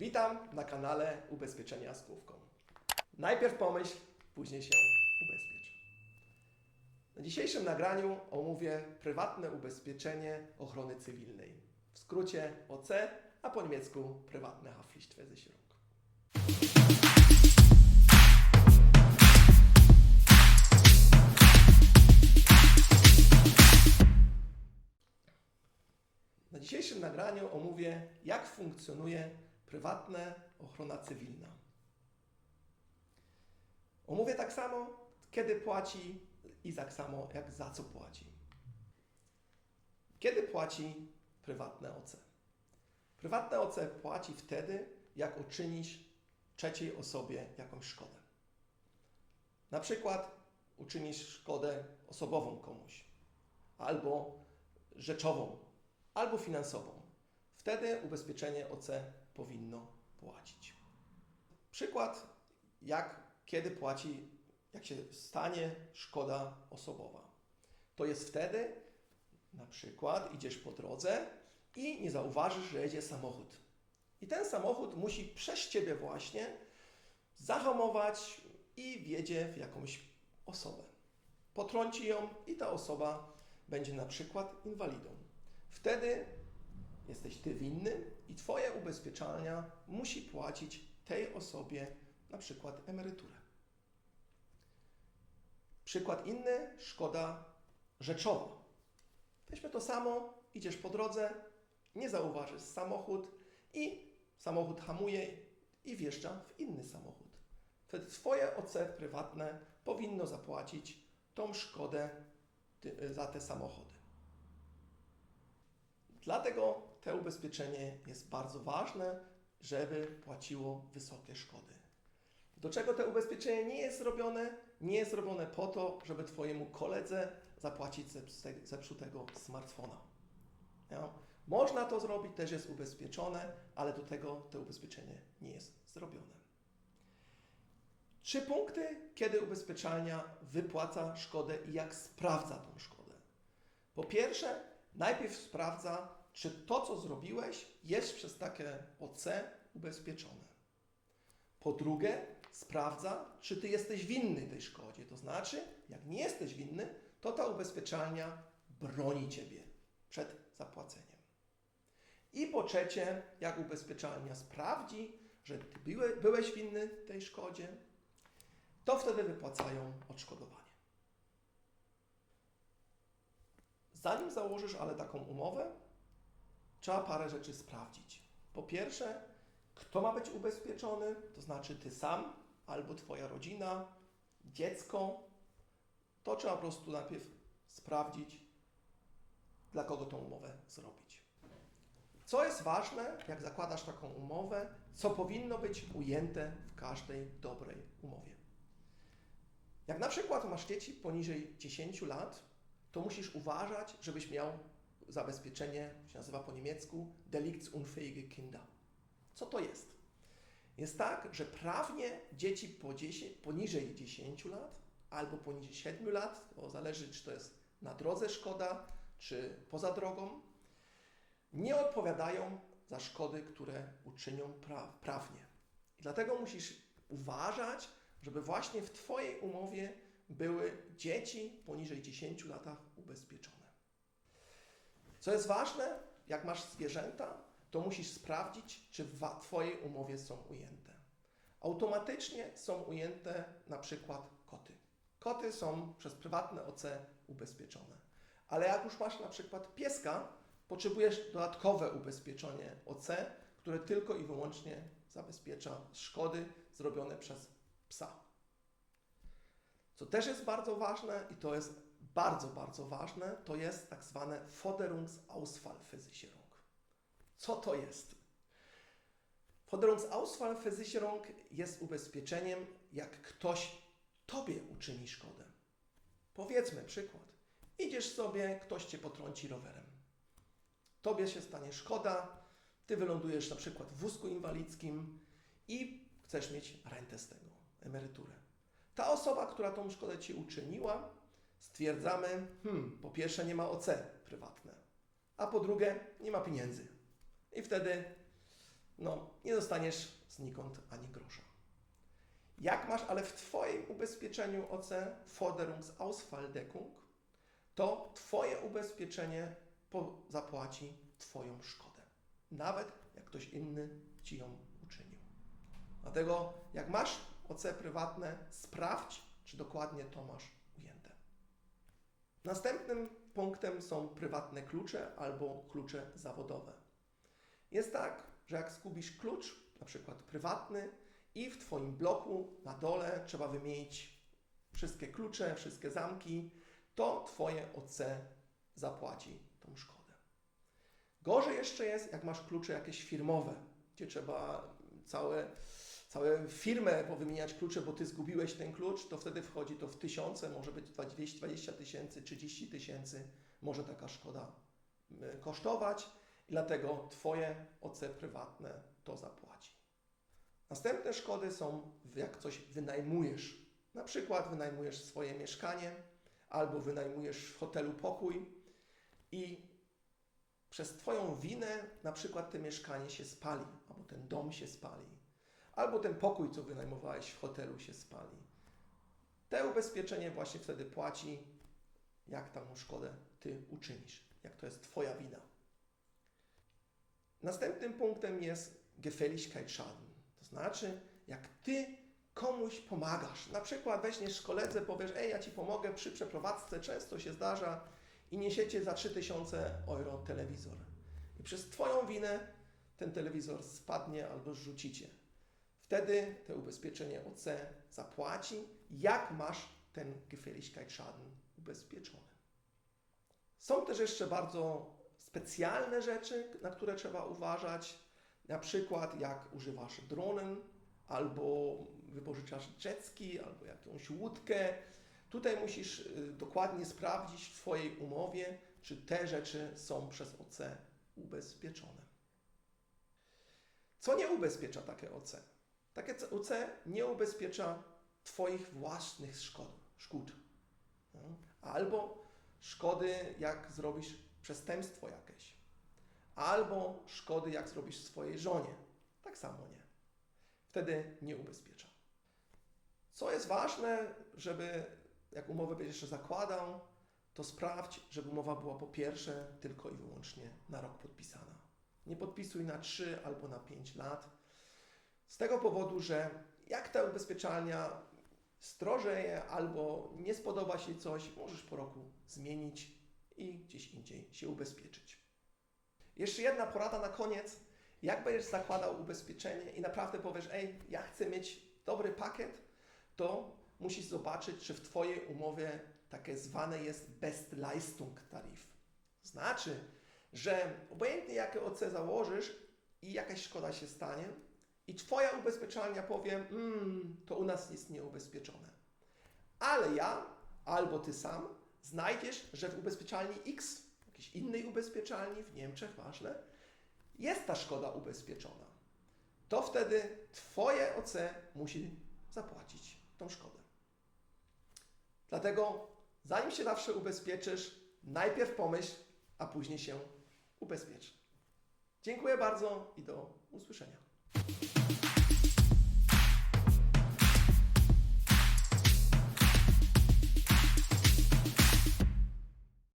Witam na kanale Ubezpieczenia z główką. Najpierw pomyśl, później się ubezpiecz. Na dzisiejszym nagraniu omówię prywatne ubezpieczenie ochrony cywilnej. W skrócie OC, a po niemiecku prywatne Haftpflichtversicherung. Na dzisiejszym nagraniu omówię, jak funkcjonuje prywatna ochrona cywilna. Omówię tak samo, kiedy płaci i tak samo, jak za co płaci. Kiedy płaci prywatne OC? Prywatne OC płaci wtedy, jak uczynisz trzeciej osobie jakąś szkodę. Na przykład uczynisz szkodę osobową komuś, albo rzeczową, albo finansową. Wtedy ubezpieczenie OC powinno płacić. Przykład, jak kiedy płaci, jak się stanie szkoda osobowa. To jest wtedy, na przykład idziesz po drodze i nie zauważysz, że jedzie samochód. I ten samochód musi przez ciebie właśnie zahamować i wjedzie w jakąś osobę. Potrąci ją i ta osoba będzie na przykład inwalidą. Wtedy jesteś ty winny i twoje ubezpieczalnia musi płacić tej osobie na przykład emeryturę. Przykład inny, szkoda rzeczowa. Weźmy to samo, idziesz po drodze, nie zauważysz samochód i samochód hamuje i wjeżdża w inny samochód. Wtedy twoje OC prywatne powinno zapłacić tą szkodę za te samochody. Dlatego to ubezpieczenie jest bardzo wane, żeby płaciło wysokie szkody. Do czego to ubezpieczenie nie jest zrobione? Nie jest zrobione po to, żeby Twojemu koledze zapłacić zepsute- zepsutego smartfona. Ja? Można to zrobić, też jest ubezpieczone, ale do tego to ubezpieczenie nie jest zrobione. Trzy punkty, kiedy ubezpieczalnia wypłaca szkodę i jak sprawdza tą szkodę. Po pierwsze, najpierw sprawdza, czy to, co zrobiłeś, jest przez takie OC ubezpieczone. Po drugie, sprawdza, czy ty jesteś winny tej szkodzie. To znaczy, jak nie jesteś winny, to ta ubezpieczalnia broni ciebie przed zapłaceniem. I po trzecie, jak ubezpieczalnia sprawdzi, że ty byłe, byłeś winny tej szkodzie, to wtedy wypłacają odszkodowanie. Zanim założysz ale taką umowę, trzeba parę rzeczy sprawdzić. Po pierwsze, kto ma być ubezpieczony, to znaczy ty sam albo twoja rodzina, dziecko. To trzeba po prostu najpierw sprawdzić, dla kogo tą umowę zrobić. Co jest ważne, jak zakładasz taką umowę, co powinno być ujęte w każdej dobrej umowie. Jak na przykład masz dzieci poniżej 10 lat, to musisz uważać, żebyś miał zabezpieczenie, się nazywa po niemiecku Deliktsunfähige Kinder. Co to jest? Jest tak, że prawnie dzieci po 10, poniżej 10 lat albo poniżej 7 lat, to zależy czy to jest na drodze szkoda, czy poza drogą, nie odpowiadają za szkody, które uczynią pra prawnie. I dlatego musisz uważać, żeby właśnie w Twojej umowie były dzieci poniżej 10 latach ubezpieczone. Co jest ważne, jak masz zwierzęta, to musisz sprawdzić, czy w Twojej umowie są ujęte. Automatycznie są ujęte na przykład koty. Koty są przez prywatne OC ubezpieczone. Ale jak już masz na przykład pieska, potrzebujesz dodatkowe ubezpieczenie OC, które tylko i wyłącznie zabezpiecza szkody zrobione przez psa. Co też jest bardzo ważne i to jest bardzo, bardzo ważne, to jest tak zwane Forderungsausfallversicherung. Co to jest? Forderungsausfallversicherung jest ubezpieczeniem, jak ktoś tobie uczyni szkodę. Powiedzmy przykład. Idziesz sobie, ktoś cię potrąci rowerem. Tobie się stanie szkoda, ty wylądujesz na przykład w wózku inwalidzkim i chcesz mieć rentę z tego, emeryturę. Ta osoba, która tą szkodę ci uczyniła, stwierdzamy, hmm, po pierwsze nie ma OC prywatne, a po drugie nie ma pieniędzy. I wtedy, no, nie dostaniesz znikąd ani grosza. Jak masz ale w Twoim ubezpieczeniu OC Forderungsausfalldeckung, to Twoje ubezpieczenie zapłaci Twoją szkodę. Nawet jak ktoś inny Ci ją uczynił. Dlatego jak masz OC prywatne, sprawdź, czy dokładnie to masz. Następnym punktem są prywatne klucze albo klucze zawodowe. Jest tak, że jak zgubisz klucz, na przykład prywatny, i w Twoim bloku na dole trzeba wymienić wszystkie klucze, wszystkie zamki, to Twoje OC zapłaci tą szkodę. Gorzej jeszcze jest, jak masz klucze jakieś firmowe, gdzie trzeba całe, całe firmę powymieniać klucze, bo Ty zgubiłeś ten klucz, to wtedy wchodzi to w tysiące, może być 20 tysięcy, 30 tysięcy, może taka szkoda y, kosztować dlatego Twoje OC prywatne to zapłaci. Następne szkody są, jak coś wynajmujesz. Na przykład wynajmujesz swoje mieszkanie albo wynajmujesz w hotelu pokój i przez Twoją winę na przykład to mieszkanie się spali, albo ten dom się spali, albo ten pokój, co wynajmowałeś w hotelu się spali. Te ubezpieczenie właśnie wtedy płaci, jak tam szkodę Ty uczynisz, jak to jest Twoja wina. Następnym punktem jest Gefälligkeitsschaden. To znaczy, jak ty komuś pomagasz. Na przykład weźmiesz koledze, powiesz, ej, ja ci pomogę przy przeprowadzce, często się zdarza i niesiecie za 3000 euro telewizor. I przez twoją winę ten telewizor spadnie albo zrzucicie. Wtedy to ubezpieczenie OC zapłaci, jak masz ten Gefälligkeitsschaden ubezpieczony. Są też jeszcze bardzo specjalne rzeczy, na które trzeba uważać. Na przykład jak używasz dronen, albo wypożyczasz jetski, albo jakąś łódkę. Tutaj musisz y, dokładnie sprawdzić w Twojej umowie, czy te rzeczy są przez OC ubezpieczone. Co nie ubezpiecza takie OC? Takie c- OC nie ubezpiecza Twoich własnych szkód, szkód. No. Albo szkody, jak zrobisz przestępstwo jakieś albo szkody, jak zrobisz swojej żonie. Tak samo nie. Wtedy nie ubezpiecza. Co jest ważne, żeby jak umowę będziesz jeszcze zakładał, to sprawdź, żeby umowa była po pierwsze tylko i wyłącznie na rok podpisana. Nie podpisuj na 3 albo na 5 lat. Z tego powodu, że jak ta ubezpieczalnia strożeje albo nie spodoba się coś, możesz po roku zmienić i gdzieś indziej się ubezpieczyć. Jeszcze jedna porada na koniec. Jak będziesz zakładał ubezpieczenie i naprawdę powiesz, ej, ja chcę mieć dobry pakiet, to musisz zobaczyć, czy w Twojej umowie takie zwane jest Bestleistungstarif. Znaczy, że obojętnie jakie OC założysz i jakaś szkoda się stanie i Twoja ubezpieczalnia powie, mmm, to u nas jest nieubezpieczone. Ale ja albo Ty sam znajdziesz, że w ubezpieczalni X jakiejś innej ubezpieczalni w Niemczech, ważne, jest ta szkoda ubezpieczona, to wtedy Twoje OC musi zapłacić tą szkodę. Dlatego, zanim się zawsze ubezpieczysz, najpierw pomyśl, a później się ubezpiecz. Dziękuję bardzo i do usłyszenia.